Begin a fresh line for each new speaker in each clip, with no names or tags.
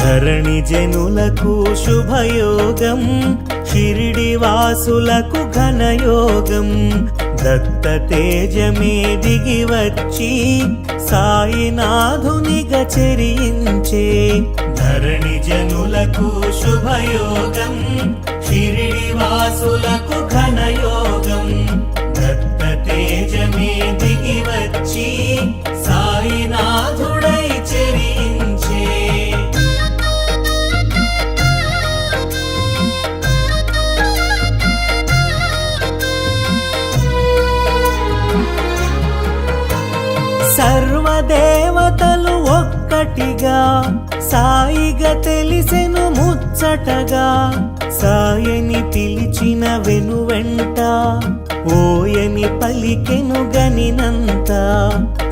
ధరణి జనులకు శుభయోగం షిరిడి వాసులకు ఘనయోగం. దత్త తేజమే దిగి వచ్చి సాయినాథునిగా చెరించే ధరణి జనులకు శుభయోగం షిరిడి వాసులకు ఘనయోగం. దత్త తేజమే దిగి వచ్చి సాయినాథుడై చెరించే. సర్వదేవతలు ఒక్కటిగా సాయిగా తెలిసెను ముచ్చటగా. సాయని పిలిచిన వెనువెంట ఓయని పలికెను గనినంత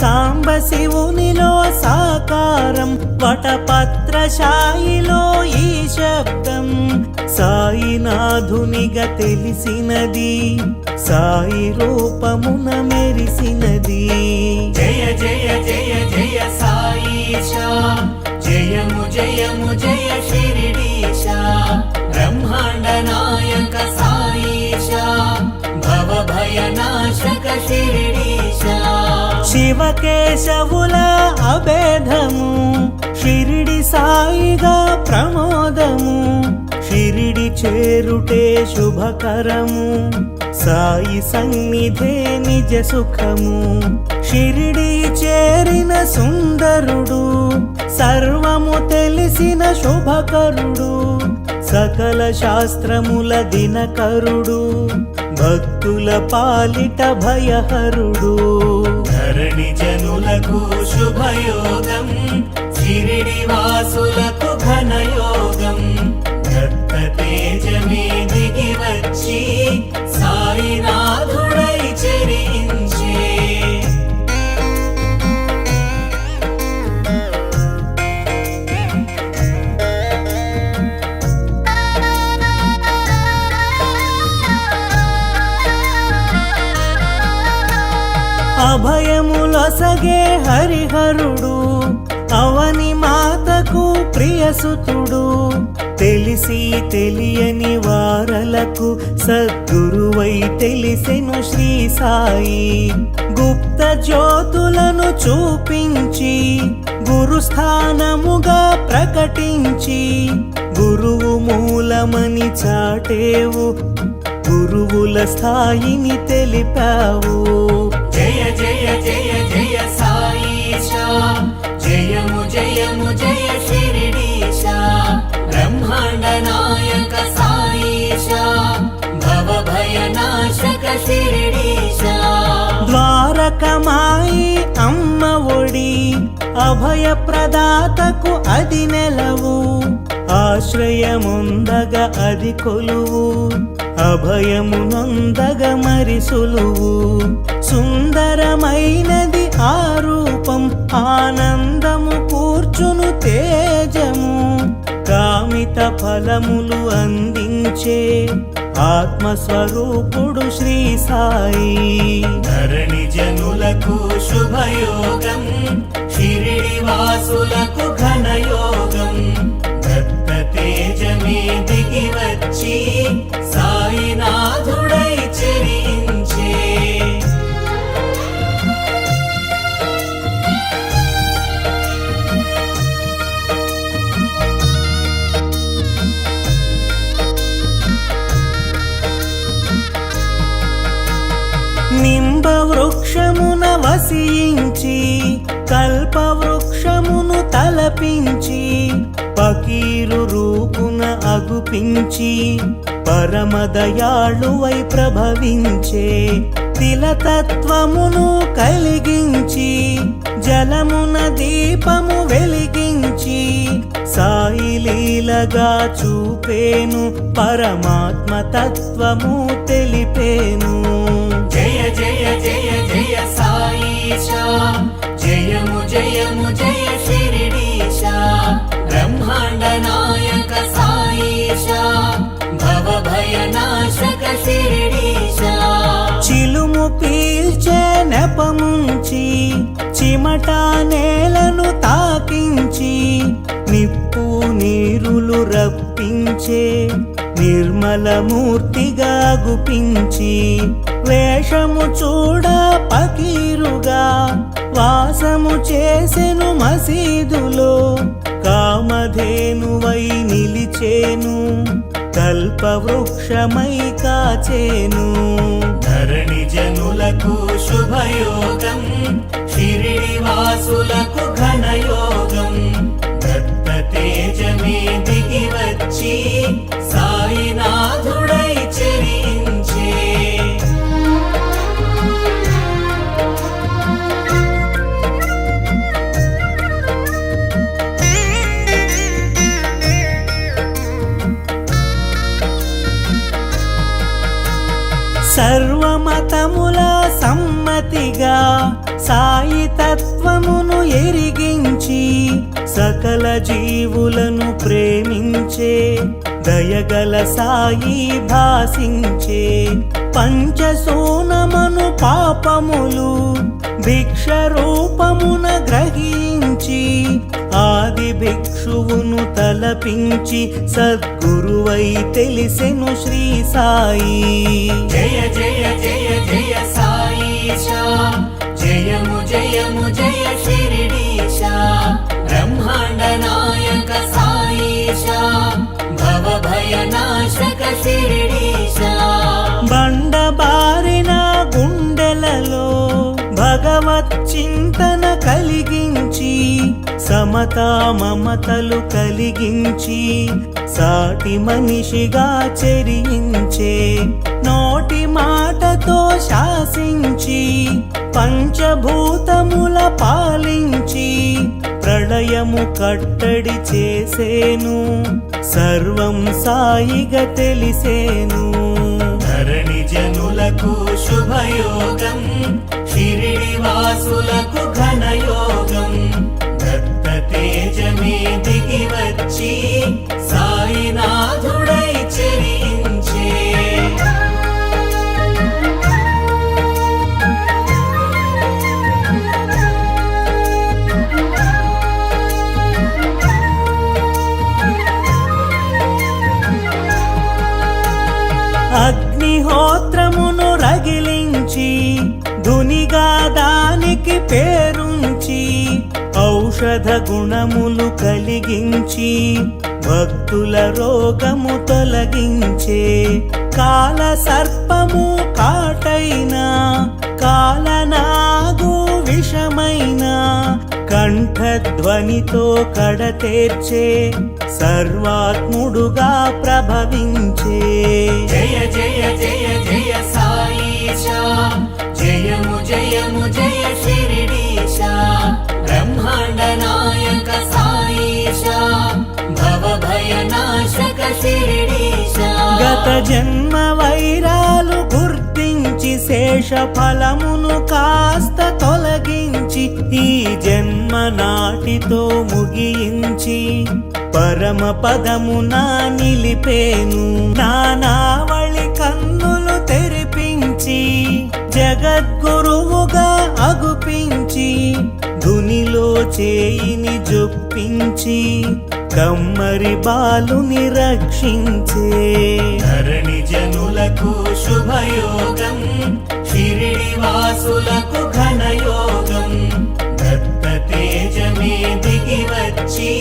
సాంబ శివునిలో సాకారం వటపత్రశాయిలో ఈ శబ్దం. సాయినాథునిగా తెలిసినది సాయి రూపమున మెరిసినది. జయ జయ జయ జయ సాయిషా. జయము జయము జయ శిరిడి బ్రహ్మాండ నాయక సాయిషా భవ భయనాశక షిరిడీశ శివకేశవుల అభేదము షిరిడి సాయిగా ప్రమోదము షిరిడి చేరుటే శుభకరము సాయి సన్నిధే నిజ సుఖము షిరిడి చేరిన సుందరుడు సర్వము తెలిసిన శుభకరుడు సకల శాస్త్రముల దినకరుడు భక్తుల పాలిట భయహరుడు. ధరణి జనులకు శుభయోగం సిరిడి వాసులకు ఘనయ సుతుడు తెలిసి తెలియని వారలకు సద్గురువై తెలిసెను శ్రీ సాయి. గుప్త జ్యోతులను చూపించి గురుస్థానముగా ప్రకటించి గురువు మూలమని చాటేవు గురువుల స్థాయిని తెలిపావు. జయ జయ జయ జయ ద్వారకమాయి అమ్మ ఒడి అభయ ప్రదాతకు అది నెలవు. ఆశ్రయముందగ అది కొలువు అభయమునొందగ మరి సులువు. సుందరమైనది ఆ రూపం ఆనందము కూర్చును తేజము. కామిత ఫలములు అందించే ఆత్మస్వరూపుడు శ్రీ సాయి. ధరణి జనులకు శుభయోగం షిరిడి వాసులకు అగుపించి పరమదయాళువై ప్రభవించే తిలతత్వమును కలిగించి జలమున దీపము వెలిగించి సాయిలీలగా చూపేను పరమాత్మ తత్వము తెలిపేను. జయ జయ జయ జయ సాయి జయము జయము జయ శ్రీ చిలుము పీల్చే నెపముంచి చిమట నేలను తాకించి నిప్పు నీరులు రప్పించే నిర్మలమూర్తిగా గుపించి వేషము చూడ పకీరుగా వాసము చేసెను మసీదులో కామధేనువై నిలిచేను. కల్పవృక్షమై కాచేను. ధరణి జనులకు శుభయోగం షిరిడి వాసులకు ఘనయోగం. దత్త తేజమే దిగి వచ్చి సాయినాథుడు సర్వమతముల సమ్మతిగా సాయి తత్వమును ఎరిగించి సకల జీవులను ప్రేమించే దయగల సాయి భాసించే పంచసోనమను పాపములు భిక్ష రూపమున గ్రహించి ఆది భిక్షువును తలపించి సద్గురువై తెలిసెను శ్రీ సాయి. జయ జయ జయ జయ సాయి జయము జయము జయ షిరిడీశ బ్రహ్మాండ నాయక సాయి భవ భయ నాశక చింతన కలిగించి సమతా మమతలు కలిగించి సాటి మనిషిగా చెరించే నోటి మాటతో శాసించి పంచభూతముల పాలించి ప్రళయము కట్టడి చేసేను సర్వం సాయిగా తెలిసేను. ధరణి జనులకు శుభయోగం శిరి వాసులకు ఘనయోగం. దత్త తేజమే దిగి వచ్చి సాయినాథుడై చెరించే. అగ్నిహోత్రమును రగిలించి పేరుంచి ఔషధ గుణములు కలిగించి భక్తుల రోగము తొలగించే కాల సర్పము కాటైన కాలనాగు విషమైన కంఠధ్వనితో కడతేర్చే సర్వాత్ముడుగా ప్రభవించే. జయ జయ జయ జయ సాయి జయము జయము జయ ब्रह्माण्डनायक నాయక సాయిష గత జన్మ వైరాలు గుర్తించి శేష ఫలమును కాస్త తొలగించి ఈ జన్మ నాటితో ముగించి పరమ పదమున నిలిపేను. నానావళి కన్నులు తెరిపించి జగద్గురువుగా అగు చేయిని జొప్పించి కమ్మరి బాలుని రక్షించే. ధరణి జనులకు శుభయోగం షిరిడి వాసులకు ఘనయోగం. దత్త తేజమే దిగి వచ్చి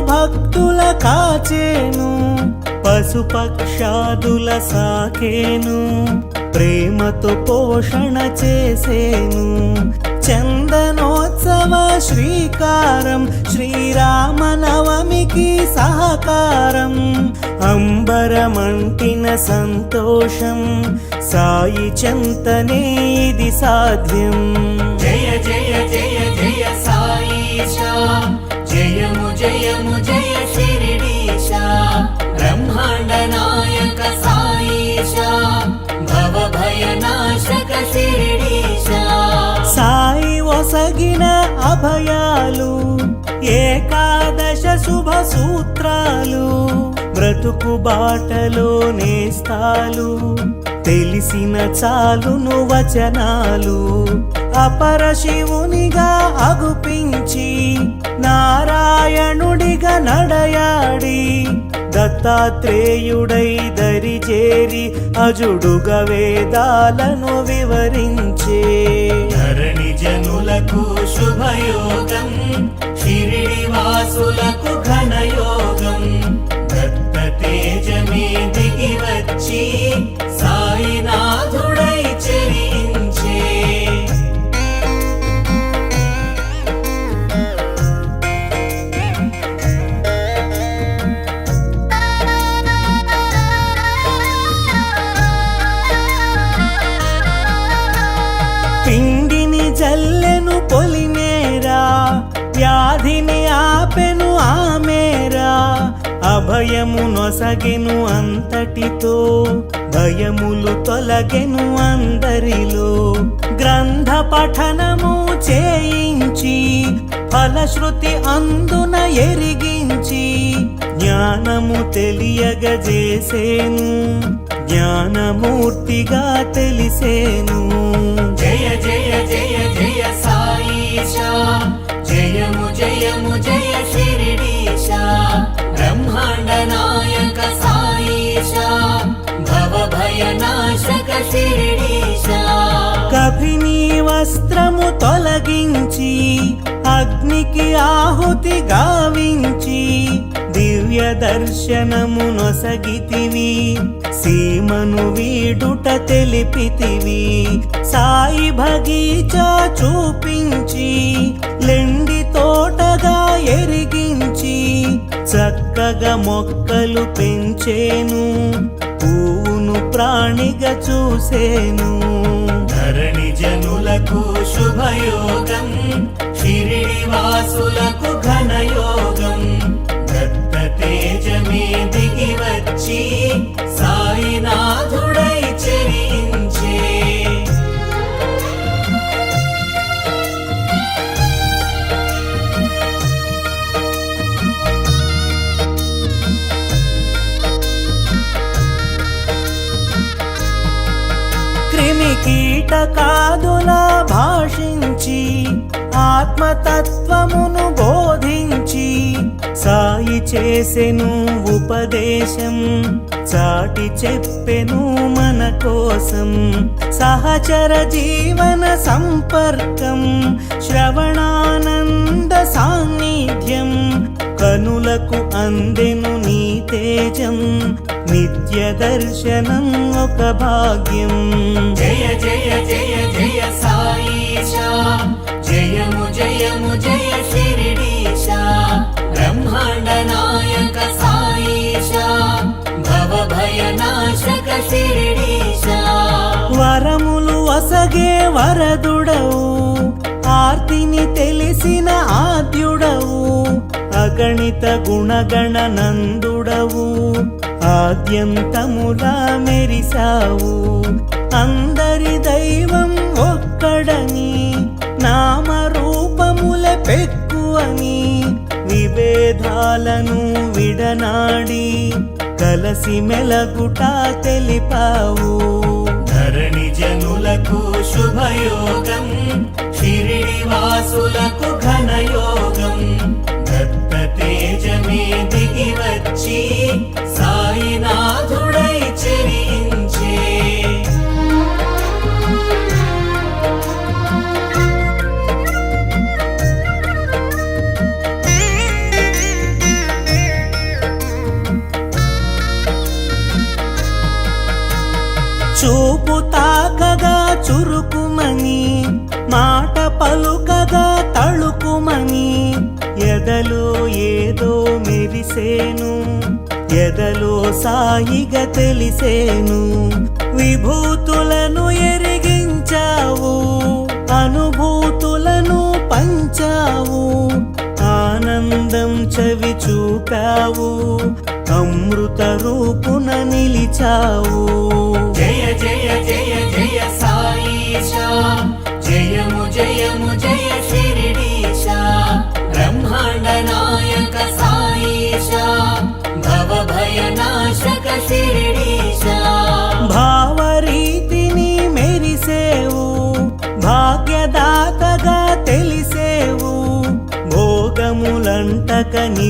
భక్తుల కాచేను పశుపక్షాదుల సాకేను ప్రేమతో పోషణ చేసేను. చందనోత్సవ శ్రీకారం శ్రీరామనవమికి సహకారం అంబరమంటిన సంతోషం సాయి చెంతనే ఇది సాధ్యం. జయ జయ జయ జయ సాయి జయము జయ శిరిడీశ. బ్రహ్మాండ నాయక సాయిశ. భవ భయ నాశక శిరిడీశ. సాయి ఒసగిన అభయాలు ఏకాదశ శుభ సూత్రాలు బ్రతుకు బాటలో నేస్తాలు. తెలిసిన చాలును వచనాలు అపర శివునిగా అగుపించి నారాయణుడిగా నడయాడి దత్తాత్రేయుడై దరిచేరి అజుడుగా వేదాలను వివరించే. ధరణి జనులకు శుభయోగం షిరిడి వాసులకు ఘనయోగం దత్త తేజమే దిగి వచ్చి సాయినాథుడై చెరించే భయము నొసగెను అంతటితో భయములు తొలగెను అందరిలో. గ్రంథ పఠనము చేయించి ఫలశ్రుతి అందున ఎరిగించి జ్ఞానము తెలియగజేసేను జ్ఞానమూర్తిగా తెలిసేను. జయ జయ జయ జయ సాయి జయము జయము జయ సాయిషా భవ భయ వస్త్రము తొలగించి అగ్నికి ఆహుతి గావించి దివ్య దర్శనము నొసగితివి. సీమను వీడుట తెలిపితివి. సాయి భగీచా చూపించి లెండి తోటగా ఎరిగి చక్కగా మొక్కలు పెంచేను పువ్వును ప్రాణిగా చూసేను. ధరణి జనులకు శుభయోగం షిరిడి వాసులకు కీటకాదులా భాషించి ఆత్మతత్వమును బోధించి సాయి చేసెను ఉపదేశం చాటి చెప్పెను మన కోసం సహచర జీవన సంపర్కం శ్రవణానంద సాన్నిధ్యం కనులకు అందెను నీ తేజం నిత్య దర్శనం ఒక భాగ్యం. జయ జయ జయ జయ సాయిషా జయము జయము జయ బ్రహ్మాండ నాయక సాయిషా భవ భయ నాశక వరములు వసగే వరదుడవు. ఆర్తిని తెలిసిన ఆద్యుడవు. అగణిత గుణగణ నందుడవు. ఆద్యంతములా మెరిసావు అందరి దైవం ఒక్కడని నామరూపముల పెక్కువని విభేదాలను విడనాడి కలసి మెలగుట తెలిపావు. ధరణి జనులకు శుభయోగం షిరిడి వాసులకు ఘనయోగం. దత్త తేజమే దిగి వచ్చి సాయినాథుడై చెరించే. చూపు తాకగా చురుకుమని మాట పలుకగా తళుకుమని ఎదలో ఏదో మెరిసేను. ఎదలో సాయిగా తెలిసేను. విభూతులను ఎరిగించావు అనుభూతులను పంచావు. ఆనందం చవి చూపావు అమృత రూపున నిలిచావు. జయ జయ జయ జయ సాయి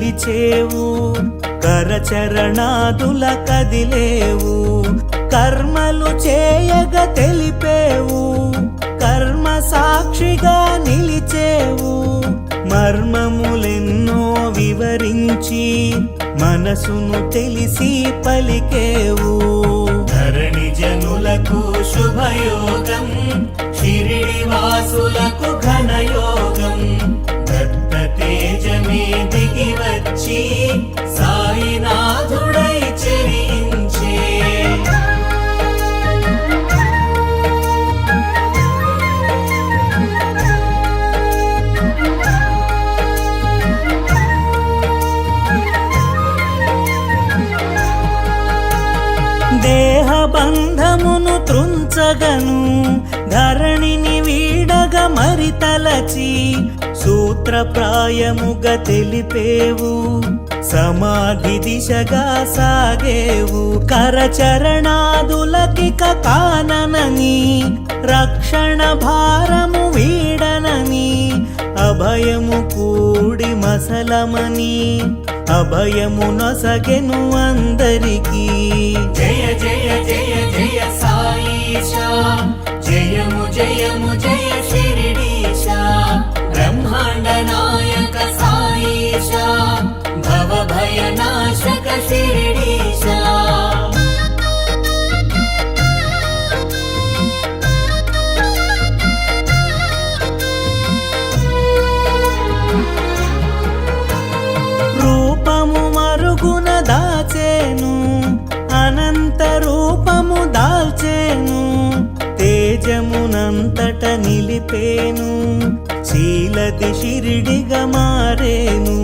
నిలిచేవు కరచరణాదుల కదిలేవు కర్మలు చేయగ తెలిపేవు కర్మ సాక్షిగా నిలిచేవు మర్మములెన్నో వివరించి మనసును తెలిసి పలికేవు. ధరణి జనులకు శుభయోగం షిరిడి వాసులకు ఘనయోగం వచ్చి సాయినాథుడై చెరించే. దేహ బంధమును త్రుంచగను ధరణిని వీడగ మరి తలచి సూత్రప్రాయముగా తెలిపేవు. సమాధి దిశగా సాగేవు. కరచరణాదులకిక కాననని రక్షణ భారము వీడనని అభయము కూడి మసలమని అభయము నొసగెను అందరికీ.
జయ జయ జయ జయ సాయి మరపేను శీలది షిరిడిగా మారేను.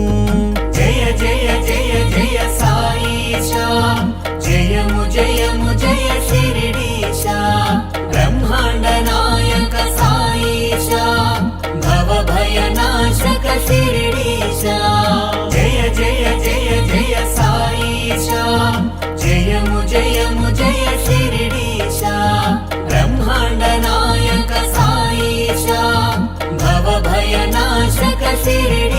జయ జయ జయ జయ సాయిషా జయము జయము జయ షిరిడీషా. బ్రహ్మాండ నాయక సాయిషా భవ భయ
నాశక షిరిడీషా. జయ జయ జయ జయ సాయిషా జయము జయము జయ షిరిడి I see it.